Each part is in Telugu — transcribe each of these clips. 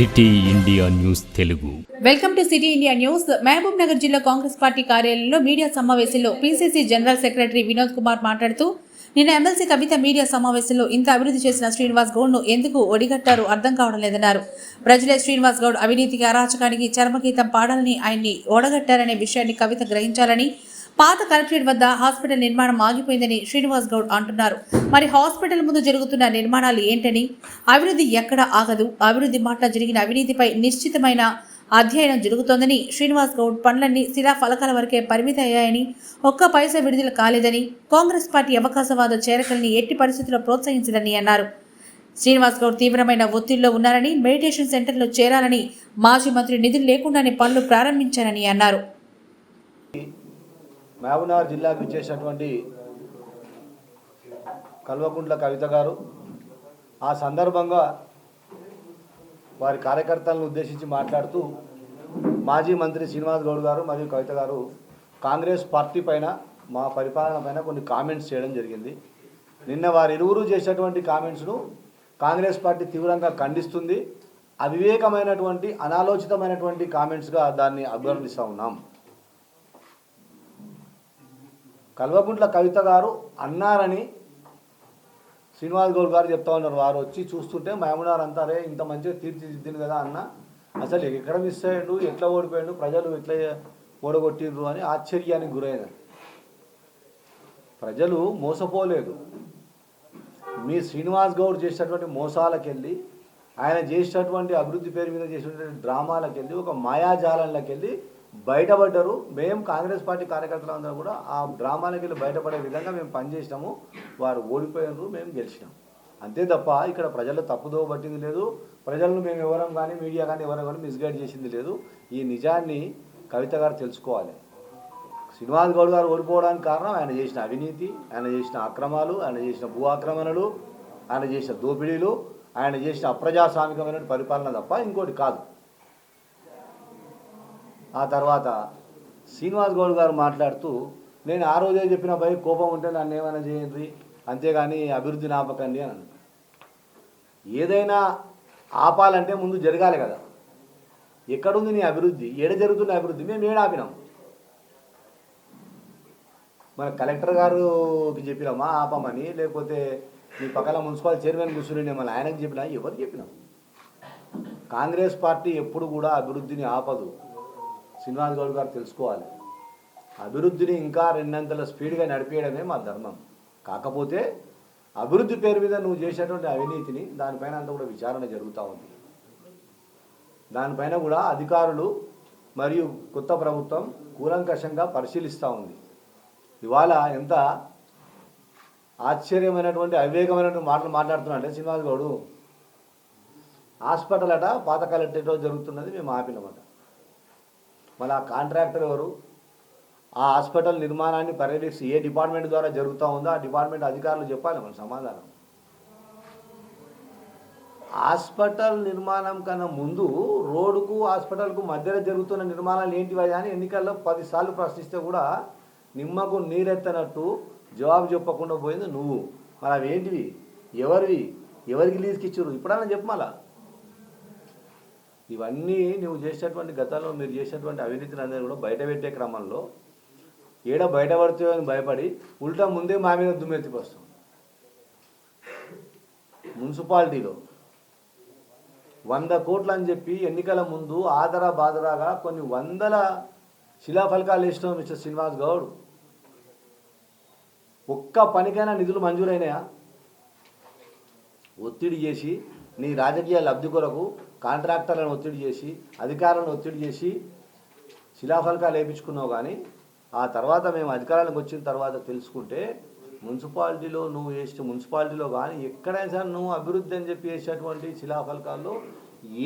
City India news Telugu. Welcome to city India news. Mahabubnagar జిల్లా కాంగ్రెస్ పార్టీ కార్యాలయంలో మీడియా సమావేశంలో PCC general secretary Vinod Kumar మాట్లాడుతూ నిన్న ఎమ్మెల్సీ కవిత మీడియా సమావేశంలో ఇంత అభివృద్ధి చేసిన శ్రీనివాస్ గౌడ్ను ఎందుకు ఒడిగట్టారు అర్థం కావడం లేదన్నారు ప్రజలే శ్రీనివాస్ గౌడ్ అవినీతికి అరాచకానికి చర్మగీతం పాడాలని ఆయన్ని ఓడగట్టారనే విషయాన్ని కవిత గ్రహించాలని పాత కలెక్టరేట్ వద్ద హాస్పిటల్ నిర్మాణం ఆగిపోయిందని శ్రీనివాస్ గౌడ్ అంటున్నారు. మరి హాస్పిటల్ ముందు జరుగుతున్న నిర్మాణాలు ఏంటని? అభివృద్ధి ఎక్కడ ఆగదు. అభివృద్ధి మాట జరిగిన అవినీతిపై నిశ్చితమైన అధ్యయనం జరుగుతోందని శ్రీనివాస్ గౌడ్ పనులన్నీ శిలా ఫలకాల వరకే పరిమితి అయ్యాయని ఒక్క పైసా విడుదల కాలేదని కాంగ్రెస్ పార్టీ అవకాశవాద చేరకల్ని ఎట్టి పరిస్థితుల్లో ప్రోత్సహించదని అన్నారు. శ్రీనివాస్ గౌడ్ తీవ్రమైన ఒత్తిడిలో ఉన్నారని మెడిటేషన్ సెంటర్లో చేరాలని మాజీ మంత్రి నిధులు లేకుండానే పనులు ప్రారంభించారని అన్నారు. మహబూబ్నగర్ జిల్లాకు ఇచ్చేసినటువంటి కల్వకుంట్ల కవిత గారు ఆ సందర్భంగా వారి కార్యకర్తలను ఉద్దేశించి మాట్లాడుతూ మాజీ మంత్రి శ్రీనివాస్ గౌడ్ గారు మరియు కవిత గారు కాంగ్రెస్ పార్టీ పైన మా పరిపాలన పైన కొన్ని కామెంట్స్ చేయడం జరిగింది. నిన్న వారి ఇరువురు చేసినటువంటి కామెంట్స్ను కాంగ్రెస్ పార్టీ తీవ్రంగా ఖండిస్తుంది. అవివేకమైనటువంటి అనాలోచితమైనటువంటి కామెంట్స్గా దాన్ని అభివర్ణిస్తూ ఉన్నాం. కల్వకుంట్ల కవిత గారు అన్నారని శ్రీనివాస్ గౌడ్ గారు చెప్తా ఉన్నారు. వారు వచ్చి చూస్తుంటే మహమూనార్ అంటారే ఇంత మంచిగా తీర్చిదిద్దింది కదా అన్న. అసలు ఎక్కడ మిస్ అయ్యాడు? ఎట్లా ఓడిపోయాడు? ప్రజలు ఎట్లా ఓడగొట్టిండ్రు? అని ఆశ్చర్యానికి గురైనారు ప్రజలు మోసపోలేదు. మీ శ్రీనివాస్ గౌడ్ చేసినటువంటి మోసాలకెళ్ళి ఆయన చేసినటువంటి అభివృద్ధి పేరు మీద చేసినటువంటి డ్రామాలకెళ్ళి ఒక మాయాజాలంలోకి వెళ్ళి బయటపడ్డారు. మేము కాంగ్రెస్ పార్టీ కార్యకర్తలు అందరూ కూడా ఆ డ్రామాలకు వెళ్ళి బయటపడే విధంగా మేము పనిచేసినాము వారు ఓడిపోయినారు మేము గెలిచినాం. అంతే తప్ప ఇక్కడ ప్రజలు తప్పుదో పట్టింది లేదు. ప్రజలను మేము ఎవరం కానీ మీడియా కానీ ఎవరం కానీ మిస్గైడ్ చేసింది లేదు. ఈ నిజాన్ని కవిత గారు తెలుసుకోవాలి. శ్రీనివాస్ గౌడ్ గారు ఓడిపోవడానికి కారణం ఆయన చేసిన అవినీతి ఆయన చేసిన అక్రమాలు ఆయన చేసిన భూ ఆక్రమణలు ఆయన చేసిన దోపిడీలు ఆయన చేసిన అప్రజాస్వామికమైన పరిపాలన తప్ప ఇంకోటి కాదు. ఆ తర్వాత శ్రీనివాస్ గౌడ్ గారు మాట్లాడుతూ నేను ఆ రోజే చెప్పిన భయ కోపం ఉంటే నన్ను ఏమైనా చేయండి. అంతేగాని అభివృద్ధిని ఆపకండి అని ఏదైనా ఆపాలంటే ముందు జరగాలి కదా. ఎక్కడుంది నీ అభివృద్ధి? ఏడ జరుగుతున్న అభివృద్ధి? మేము ఏడ ఆపినాం? మన కలెక్టర్ గారుకి చెప్పినామా? ఆపమని? లేకపోతే మీ పక్కన మున్సిపల్ చైర్మన్ కూర్చుని మళ్ళీ ఆయనకు చెప్పినా? ఎవరు చెప్పినాం? కాంగ్రెస్ పార్టీ ఎప్పుడు కూడా అభివృద్ధిని ఆపదు. శ్రీనివాస్ గౌడ్ గారు తెలుసుకోవాలి. అభివృద్ధిని ఇంకా రెండంతల స్పీడ్గా నడిపేయడమే మా ధర్మం. కాకపోతే అభివృద్ధి పేరు మీద నువ్వు చేసేటువంటి అవినీతిని దానిపైన అంతా కూడా విచారణ జరుగుతూ ఉంది. దానిపైన కూడా అధికారులు మరియు కొత్త ప్రభుత్వం కూలంకషంగా పరిశీలిస్తూ ఉంది. ఇవాళ ఎంత ఆశ్చర్యమైనటువంటి అవివేకమైనటువంటి మాటలు మాట్లాడుతున్నాడంటే శ్రీనివాస్ గౌడు. హాస్పిటల్ అట పాత జరుగుతున్నది మేము ఆపినమాట. మళ్ళీ ఆ కాంట్రాక్టర్ ఎవరు? ఆ హాస్పిటల్ నిర్మాణాన్ని పర్యవేక్షి ఏ డిపార్ట్మెంట్ ద్వారా జరుగుతూ ఉందో ఆ డిపార్ట్మెంట్ అధికారులు చెప్పాలి మన సమాధానం. హాస్పిటల్ నిర్మాణం కన్నా ముందు రోడ్డుకు హాస్పిటల్కు మధ్యలో జరుగుతున్న నిర్మాణాలు ఏంటివి అని ఎన్నికల్లో పదిసార్లు ప్రశ్నిస్తే కూడా నిమ్మకు నీరెత్తనట్టు జవాబు చెప్పకుండా పోయింది నువ్వు. మరి అవి ఏంటివి? ఎవరివి? ఎవరికి లీజుకి ఇచ్చారు ఇప్పుడన్నా చెప్పు మళ్ళా ఇవన్నీ నువ్వు చేసినటువంటి గతంలో మీరు చేసినటువంటి అవినీతిని అందరూ కూడా బయట పెట్టే క్రమంలో ఏడ బయటపడుతుందో అని భయపడి ఉల్టా ముందే మా మీద దుమ్మెత్తికొస్తాం మున్సిపాలిటీలో వంద కోట్లు అని చెప్పి ఎన్నికల ముందు ఆదరా బాదరాగా కొన్ని వందల శిలాఫలకాలు వేసినాం మిస్టర్ శ్రీనివాస్ గౌడ్. ఒక్క పనికైనా నిధులు మంజూరైనాయా? ఒత్తిడి చేసి నీ రాజకీయ లబ్ధి కొరకు కాంట్రాక్టర్లను ఒత్తిడి చేసి అధికారులను ఒత్తిడి చేసి శిలాఫలకాలు వేయించుకున్నావు కానీ ఆ తర్వాత మేము అధికారానికి వచ్చిన తర్వాత తెలుసుకుంటే మున్సిపాలిటీలో నువ్వు వేసిన మున్సిపాలిటీలో కానీ ఎక్కడైనా సరే నువ్వు అభివృద్ధి అని చెప్పి వేసేటువంటి శిలాఫలకాల్లో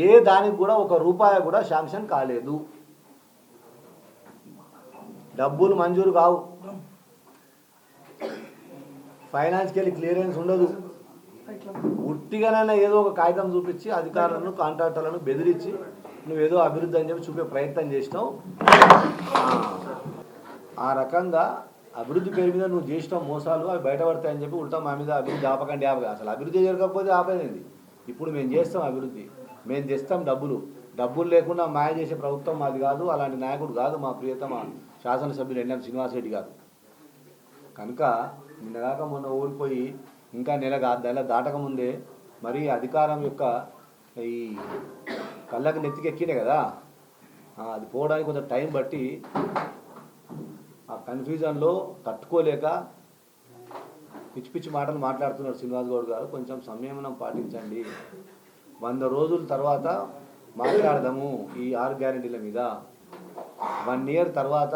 ఏ దానికి కూడా ఒక రూపాయి కూడా శాంక్షన్ కాలేదు. డబ్బులు మంజూరు కావు. ఫైనాన్స్కి వెళ్ళి క్లియరెన్స్ ఉండదు. ఉట్టిగానైనా ఏదో ఒక కాగితం చూపించి అధికారులను కాంట్రాక్టర్లను బెదిరించి నువ్వు ఏదో అభివృద్ధి అని చెప్పి చూపే ప్రయత్నం చేసినావు. ఆ రకంగా అభివృద్ధి పేరు మీద నువ్వు చేసిన మోసాలు అవి బయటపడతాయని చెప్పి ఉల్టా మా మీద అభివృద్ధి ఆపకండి ఆపక అసలు అభివృద్ధి జరగకపోతే ఆపేది ఇప్పుడు మేము చేస్తాం అభివృద్ధి. మేము తెస్తాం డబ్బులు. డబ్బులు లేకుండా మాయ చేసే ప్రభుత్వం మాది కాదు అలాంటి నాయకుడు కాదు మా ప్రియతమ శాసనసభ్యులు ఎన్ఎం శ్రీనివాసరెడ్డి గారు. కనుక నిన్నగాక మొన్న ఓడిపోయి ఇంకా నెల నెల దాటకముందే మరి అధికారం యొక్క ఈ కళ్ళకు నెత్తికెక్కినే కదా. అది పోవడానికి కొంత టైం బట్టి ఆ కన్ఫ్యూజన్లో తట్టుకోలేక పిచ్చి పిచ్చి మాటలు మాట్లాడుతున్నారు శ్రీనివాస్ గౌడ్ గారు. కొంచెం సంయమనం పాటించండి. వంద రోజుల తర్వాత మాట్లాడదాము ఈ ఆరు గ్యారంటీల మీద. వన్ ఇయర్ తర్వాత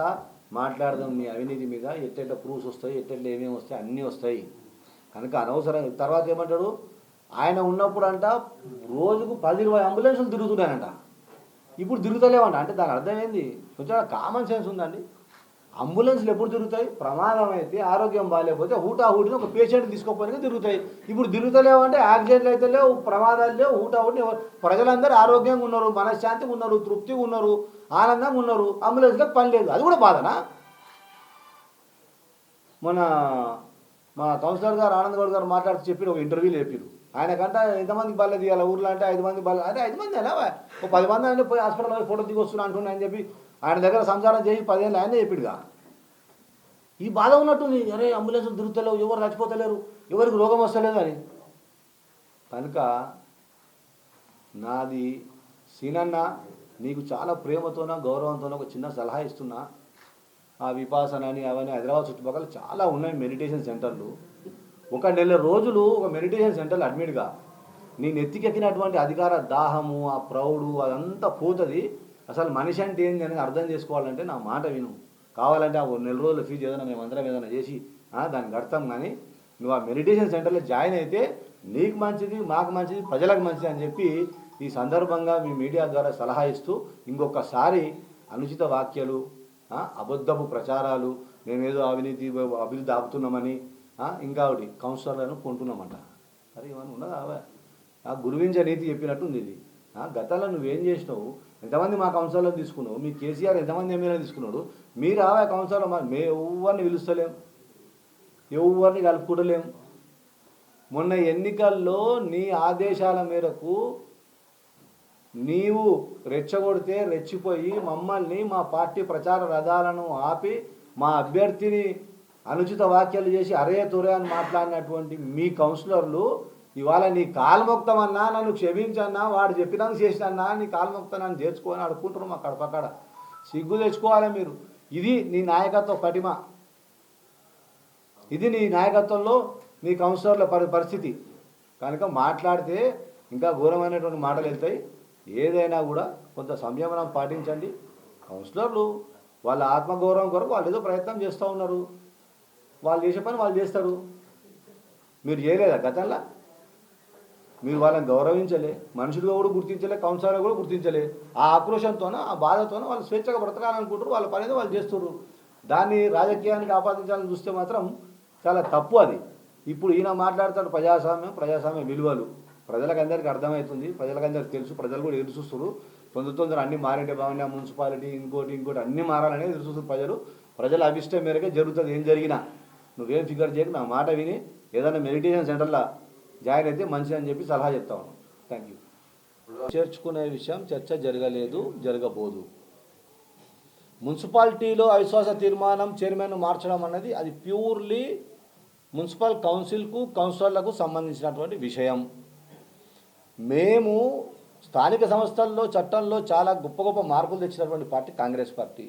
మాట్లాడదాం మీ అవినీతి మీద. ఎట్టెట్ల ప్రూఫ్స్ వస్తాయి ఎట్టెట్ల ఏమేమి వస్తాయి అన్నీ వస్తాయి. కనుక అనవసరం. తర్వాత ఏమంటాడు? ఆయన ఉన్నప్పుడు అంట రోజుకు పది ఇరవై అంబులెన్సులు తిరుగుతున్నాయంట. ఇప్పుడు తిరుగుతలేవంట. అంటే దాని అర్థం ఏంది కొంచెం కామన్ సెన్స్ ఉందండి. అంబులెన్స్లు ఎప్పుడు తిరుగుతాయి? ప్రమాదం అయితే ఆరోగ్యం బాగాలేకపోతే హూటా హూటిని ఒక పేషెంట్ తీసుకోపోయినా తిరుగుతాయి. ఇప్పుడు తిరుగుతలేవు అంటే యాక్సిడెంట్లు అయితే లేవు ప్రమాదాలు లేవు హూటా హూటి ప్రజలందరూ ఆరోగ్యంగా ఉన్నారు మనశ్శాంతిగా ఉన్నారు తృప్తిగా ఉన్నారు ఆనందంగా ఉన్నారు అంబులెన్స్లకు పని లేదు. అది కూడా బాధనా? మన మా కౌన్సిలర్ గారు ఆనంద్ గౌడ్ గారు మాట్లాడుతూ చెప్పి ఒక ఇంటర్వ్యూలు చెప్పారు. ఆయనకంటే ఎంతమంది బల్ల తీయాలి ఊర్లో అంటే ఐదు మంది బల్ల అదే ఐదు మంది అలా ఒక పది మంది అంటే పోయి హాస్పిటల్లో ఫోటో దిగి అంటున్నా అని చెప్పి ఆయన దగ్గర సంసారం చేసి పదిహేను ఆయనే చెప్పిడుగా. ఈ బాధ ఉన్నట్టుంది. అరే అంబులెన్స్ తిరుగుతలేవు ఎవరు చచ్చిపోతలేరు ఎవరికి రోగం వస్తలేదు అని. కనుక నాది సీనన్న నీకు చాలా ప్రేమతోన గౌరవంతోన ఒక చిన్న సలహా ఇస్తున్నా. ఆ విపాసన అని అవన్నీ హైదరాబాద్ చుట్టుపక్కల చాలా ఉన్నాయి మెడిటేషన్ సెంటర్లు. ఒక నెల రోజులు ఒక మెడిటేషన్ సెంటర్లో అడ్మిట్గా నీ నెత్తికెక్కినటువంటి అధికార దాహము ఆ ప్రౌడు అదంతా పోతుంది. అసలు మనిషి అంటే ఏంది అనేది అర్థం చేసుకోవాలంటే నా మాట విను. కావాలంటే ఆ నెల రోజుల ఫీజు ఏదైనా మేము అందరం ఏదైనా చేసి దాన్ని కడతాం కానీ నువ్వు ఆ మెడిటేషన్ సెంటర్లో జాయిన్ అయితే నీకు మంచిది మాకు మంచిది ప్రజలకు మంచిది అని చెప్పి ఈ సందర్భంగా మీ మీడియా ద్వారా సలహా ఇస్తూ ఇంకొకసారి అనుచిత వాక్యాలు అబద్ధపు ప్రచారాలు మేమేదో అవినీతి అభివృద్ధి ఆపుతున్నామని ఇంకా ఒకటి కౌన్సిలర్లను కొంటున్నామంట. అరే ఏమన్నా ఉన్నదా ఆ గురువించ నీతి చెప్పినట్టు ఉంది ఇది. ఆ, గతంలో నువ్వేం చేసినావు? ఎంతమంది మా కౌన్సిలర్లో తీసుకున్నావు? మీ కేసీఆర్ ఎంతమంది ఎమ్మెల్యే తీసుకున్నాడు? మీరు ఆ కౌన్సిలర్ మే ఎవరిని పిలుస్తలేం. ఎవరిని కలుపుకుంటలేం. మొన్న ఎన్నికల్లో నీ ఆదేశాల మేరకు నీవు రెచ్చగొడితే రెచ్చిపోయి మమ్మల్ని మా పార్టీ ప్రచార రథాలను ఆపి మా అభ్యర్థిని అనుచిత వ్యాఖ్యలు చేసి అరే తురే అని మాట్లాడినటువంటి మీ కౌన్సిలర్లు ఇవాళ నీ కాల్మొక్తమన్నా నన్ను క్షమించన్నా వాడు చెప్పినాక చేసినన్నా నీ కాల్మొక్త నన్ను చేర్చుకోని అడుక్కుంటారు మా కడపక్కడ సిగ్గు తెచ్చుకోవాలి మీరు. ఇది నీ నాయకత్వ పటిమ ఇది నీ నాయకత్వంలో నీ కౌన్సిలర్ల పరి పరిస్థితి. కనుక మాట్లాడితే ఇంకా ఘోరమైనటువంటి మాటలు వెళ్తాయి. ఏదైనా కూడా కొంత సంయమనం పాటించండి. కౌన్సిలర్లు వాళ్ళ ఆత్మగౌరవం కొరకు వాళ్ళు ఏదో ప్రయత్నం చేస్తూ ఉన్నారు. వాళ్ళు చేసే పని వాళ్ళు చేస్తారు. మీరు చేయలేదా గతంలో? మీరు వాళ్ళని గౌరవించలే మనుషులుగా కూడా గుర్తించలే కౌన్సిలర్గా కూడా గుర్తించలే. ఆ ఆక్రోషంతోనో ఆ బాధతోనో వాళ్ళు స్వేచ్ఛగా బ్రతకాలనుకుంటారు వాళ్ళ పని వాళ్ళు చేస్తున్నారు. దాన్ని రాజకీయానికి ఆపాదించాలని చూస్తే మాత్రం చాలా తప్పు అది. ఇప్పుడు ఈయన మాట్లాడతాడు ప్రజాస్వామ్యం ప్రజాస్వామ్య విలువలు. ప్రజలకు అందరికీ అర్థమవుతుంది. ప్రజలకు అందరికీ తెలుసు. ప్రజలు కూడా ఎదురు చూస్తారు తొందర తొందర అన్ని మారింటే బాగుండే మున్సిపాలిటీ ఇంకోటి ఇంకోటి అన్ని మారాలనే ఎదురు చూస్తారు ప్రజలు. ప్రజల అభిష్టం మేరకే జరుగుతుంది. ఏం జరిగినా నువ్వేం ఫిగర్ చేయకు. నా మాట విని ఏదైనా మెడిటేషన్ సెంటర్లో జాయిన్ అయితే మంచిది అని చెప్పి సలహా చెప్తా ఉన్నాను. థ్యాంక్ యూ చేర్చుకునే విషయం చర్చ జరగలేదు జరగబోదు. మున్సిపాలిటీలో అవిశ్వాస తీర్మానం చైర్మన్ మార్చడం అన్నది అది ప్యూర్లీ మున్సిపల్ కౌన్సిల్కు కౌన్సిలర్లకు సంబంధించినటువంటి విషయం. మేము స్థానిక సంస్థల్లో చట్టంలో చాలా గొప్ప గొప్ప మార్పులు తెచ్చినటువంటి పార్టీ కాంగ్రెస్ పార్టీ.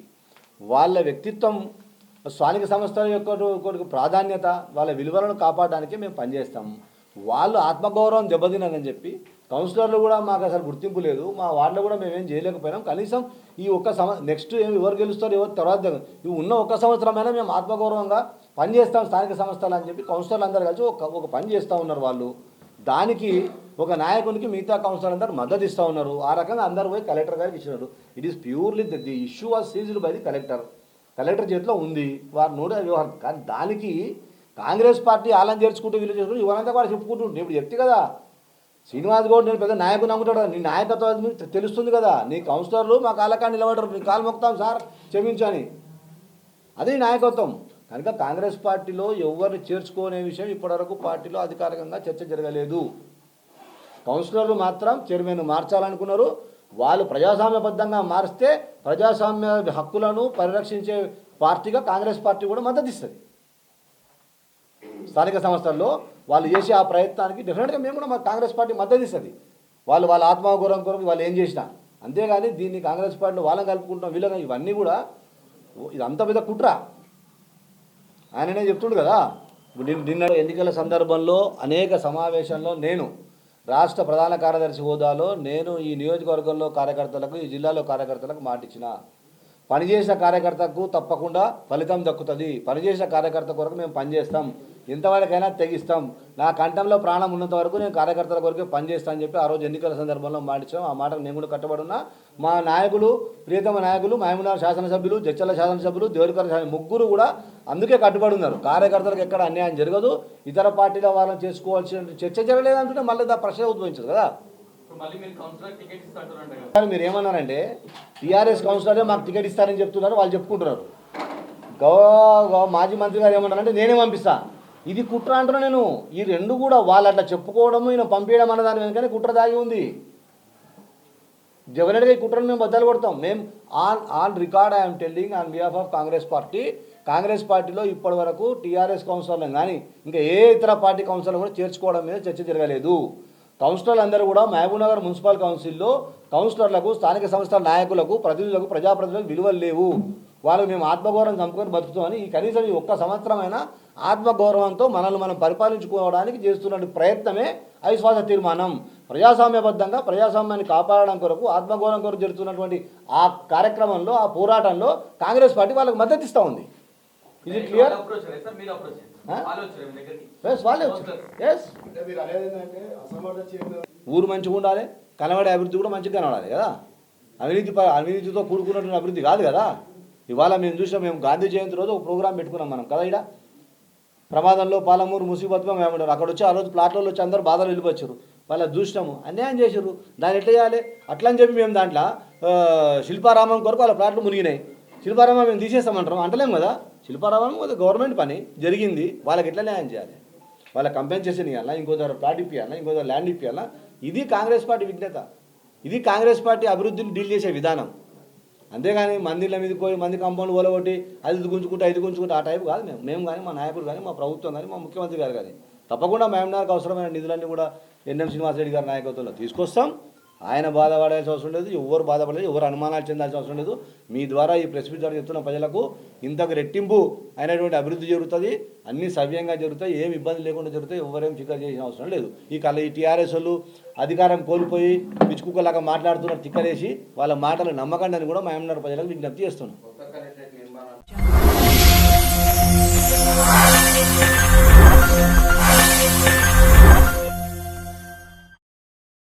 వాళ్ళ వ్యక్తిత్వం స్థానిక సంస్థల యొక్క ప్రాధాన్యత వాళ్ళ విలువలను కాపాడడానికి మేము పనిచేస్తాం. వాళ్ళు ఆత్మగౌరవం దెబ్బతినని చెప్పి కౌన్సిలర్లు కూడా మాకు అసలు గుర్తింపు లేదు. మా వార్డులో కూడా మేమేం చేయలేకపోయినాం. కనీసం ఈ ఒక్క సంవ నెక్స్ట్ ఏమి ఎవరు గెలుస్తారు ఎవరు తర్వాత ఇవి ఉన్న ఒక్క సంవత్సరమైనా మేము ఆత్మగౌరవంగా పనిచేస్తాం స్థానిక సంస్థలు అని చెప్పి కౌన్సిలర్లు అందరూ కలిసి ఒక ఒక పని చేస్తూ ఉన్నారు వాళ్ళు. దానికి ఒక నాయకునికి మిగతా కౌన్సిలర్ అందరూ మద్దతు ఇస్తూ ఉన్నారు. ఆ రకంగా అందరూ పోయి కలెక్టర్ గారికి ఇచ్చినారు. It is purely the issue was seized by the collector collector చేతిలో ఉంది. వారు నోడే వ్యవహారం కానీ దానికి కాంగ్రెస్ పార్టీ ఆలం చేర్చుకుంటూ వీళ్ళు చేసుకుంటూ ఇవరంతా కూడా చెప్పుకుంటుంటే ఇప్పుడు చెప్తే కదా శ్రీనివాస్ గౌడ్ నేను పెద్ద నాయకుని నమ్ముతాడు నీ నాయకత్వం తెలుస్తుంది కదా. నీ కౌన్సిలర్లు మా కాళ్ళకా నిలబడరు మీ కాలు మొక్కుతాం సార్. క్షమించని. అది నాయకత్వం. కనుక కాంగ్రెస్ పార్టీలో ఎవరిని చేర్చుకోనే విషయం ఇప్పటివరకు పార్టీలో అధికారికంగా చర్చ జరగలేదు. కౌన్సిలర్లు మాత్రం చైర్మన్ మార్చాలనుకున్నారు. వాళ్ళు ప్రజాస్వామ్యబద్ధంగా మారిస్తే ప్రజాస్వామ్య హక్కులను పరిరక్షించే పార్టీగా కాంగ్రెస్ పార్టీ కూడా మద్దతు ఇస్తుంది స్థానిక సంస్థల్లో వాళ్ళు చేసే ఆ ప్రయత్నానికి డెఫినెట్గా మేము కూడా మా కాంగ్రెస్ పార్టీ మద్దతు ఇస్తుంది వాళ్ళు వాళ్ళ ఆత్మగౌరవం కొరకు వాళ్ళు ఏం చేసినా. అంతేగాని దీన్ని కాంగ్రెస్ పార్టీలో వాళ్ళని కలుపుకుంటాం వీళ్ళని ఇవన్నీ కూడా ఇదంతా మీద కుట్ర. ఆయననే చెప్తుండు కదా. నిన్న ఎన్నికల సందర్భంలో అనేక సమావేశంలో నేను రాష్ట్ర ప్రధాన కార్యదర్శి హోదాలో నేను ఈ నియోజకవర్గంలో కార్యకర్తలకు ఈ జిల్లాలో కార్యకర్తలకు మాటిచ్చిన. పనిచేసిన కార్యకర్తకు తప్పకుండా ఫలితం దక్కుతుంది. పనిచేసిన కార్యకర్త కొరకు మేము పనిచేస్తాం. ఎంతవరకైనా తెగిస్తాం. నా కంఠంలో ప్రాణం ఉన్నంత వరకు నేను కార్యకర్తల కొరకే పనిచేస్తాను అని చెప్పి ఆ రోజు ఎన్నికల సందర్భంలో మాటించాం ఆ మాటకు నేను కూడా కట్టుబడి మా నాయకులు ప్రియతమ నాయకులు మహమూనార్ శాసనసభ్యులు జచ్చల శాసనసభ్యులు దేవరికర ముగ్గురు కూడా అందుకే కట్టుబడి ఉన్నారు కార్యకర్తలకు ఎక్కడ అన్యాయం జరగదు. ఇతర పార్టీల వాళ్ళని చేసుకోవాల్సిన చర్చ జరగలేదంటుంటే మళ్ళీ దా ప్రశ్న ఉద్భవించదు కదా. మీరు ఏమన్నారంటే టీఆర్ఎస్ కౌన్సిలరే మాకు టికెట్ ఇస్తారని చెప్తున్నారు వాళ్ళు చెప్పుకుంటున్నారు. గౌ గౌ మాజీ మంత్రి గారు ఏమన్నారంటే నేనే పంపిస్తా. ఇది కుట్ర అంటున్నా నేను. ఈ రెండు కూడా వాళ్ళు అట్లా చెప్పుకోవడము ఈయన పంపించడం అన్న దాని వెనుకనే కుట్ర దాగి ఉంది. డెఫినెట్గా ఈ కుట్రను మేము బద్దలు కొడతాం. మేము on on record I'm telling on behalf of Congress party. Congress పార్టీలో ఇప్పటి వరకు టీఆర్ఎస్ కౌన్సిలర్లను కానీ ఇంకా ఏ ఇతర పార్టీ కౌన్సిలర్ కూడా చేర్చుకోవడం మీద చర్చ జరగలేదు. కౌన్సిలర్లు అందరూ కూడా మహబూబ్నగర్ మున్సిపల్ కౌన్సిల్లో కౌన్సిలర్లకు స్థానిక సంస్థల నాయకులకు ప్రతినిధులకు ప్రజాప్రతినిధులకు విలువలు లేవు వాళ్ళు మేము ఆత్మగౌరవం చంపుకొని బతుకుతామని ఈ కనీసం ఈ ఒక్క సంవత్సరమైన ఆత్మగౌరవంతో మనల్ని మనం పరిపాలించుకోవడానికి చేస్తున్న ప్రయత్నమే అవిశ్వాస తీర్మానం ప్రజాస్వామ్యబద్ధంగా ప్రజాస్వామ్యాన్ని కాపాడడం కొరకు ఆత్మగౌరవం కొరకు జరుగుతున్నటువంటి ఆ కార్యక్రమంలో ఆ పోరాటంలో కాంగ్రెస్ పార్టీ వాళ్ళకి మద్దతు ఇస్తూ ఉంది ఇది క్లియర్ ఎస్ వాళ్ళే వచ్చారు ఊరు మంచిగా ఉండాలి కనబడే అభివృద్ధి కూడా మంచిగా కనబడాలి కదా. అవినీతి అవినీతితో కూడుకున్నటువంటి అభివృద్ధి కాదు కదా. ఇవాళ మేము చూసినాం మేము గాంధీ జయంతి రోజు ఒక ప్రోగ్రామ్ పెట్టుకున్నాం మనం కదా ఇక్కడ ప్రమాదంలో పాలమూరు ముసీబత్వం ఏమంటారు అక్కడ వచ్చి ఆ రోజు ప్లాట్లలో వచ్చి అందరూ బాధలు వెళ్ళిపోయారు. వాళ్ళ చూసినాము అన్యాయం చేశారు. దాన్ని ఎట్లా చేయాలి? అట్లా అని చెప్పి మేము దాంట్లో శిల్పారామం కొరకు వాళ్ళ ప్లాట్లు మునిగినాయి. శిల్పారామం మేము తీసేస్తామంటాం అంటలేం కదా? శిల్పారామం గవర్నమెంట్ పని జరిగింది. వాళ్ళకి ఎట్లా న్యాయం చేయాలి? వాళ్ళ కంపెన్సేషన్ ఇవ్వాలా ఇంకో దగ్గర ప్లాట్ ఇప్పియాలా? ఇంకో దగ్గర ల్యాండ్ ఇప్పియాలా? ఇది కాంగ్రెస్ పార్టీ విజ్ఞత ఇది కాంగ్రెస్ పార్టీ అభివృద్ధిని డీల్ చేసే విధానం. అంతేగాని మందిర్ల మీద పోయి మంది కాంపౌండ్ ఓలగొట్టి అది గుంజుకుంటే ఇది గుంజుకుంటే ఆ టైపు కాదు మేము. మేము కానీ మా నాయకుడు కానీ మా ప్రభుత్వం కానీ మా ముఖ్యమంత్రి గారు కానీ. తప్పకుండా మేమనార్కి అవసరమైన నిధులన్నీ కూడా ఎన్ఎం శ్రీనివాసరెడ్డి గారి నాయకత్వంలో తీసుకొస్తాం. ఆయన బాధపడాల్సిన అవసరం లేదు ఎవరు బాధపడలేదు ఎవరు అనుమానాలు చెందాల్సిన అవసరం లేదు. మీ ద్వారా ఈ ప్రెస్ మీట్ ద్వారా చెప్తున్న ప్రజలకు ఇంతకు రెట్టింపు అయినటువంటి అభివృద్ధి జరుగుతుంది అన్నీ సవ్యంగా జరుగుతాయి ఏమి ఇబ్బంది లేకుండా జరుగుతాయి ఎవరేం చిక్క చేసిన అవసరం లేదు. ఈ కళ్ళ ఈ టీఆర్ఎస్ వాళ్ళు అధికారం కోల్పోయి పిచ్చుకుక్కలాగా మాట్లాడుతున్నారు తిక్కలేసి వాళ్ళ మాటలు నమ్మకండి అని కూడా మా ప్రజలకు విజ్ఞప్తి చేస్తున్నాం.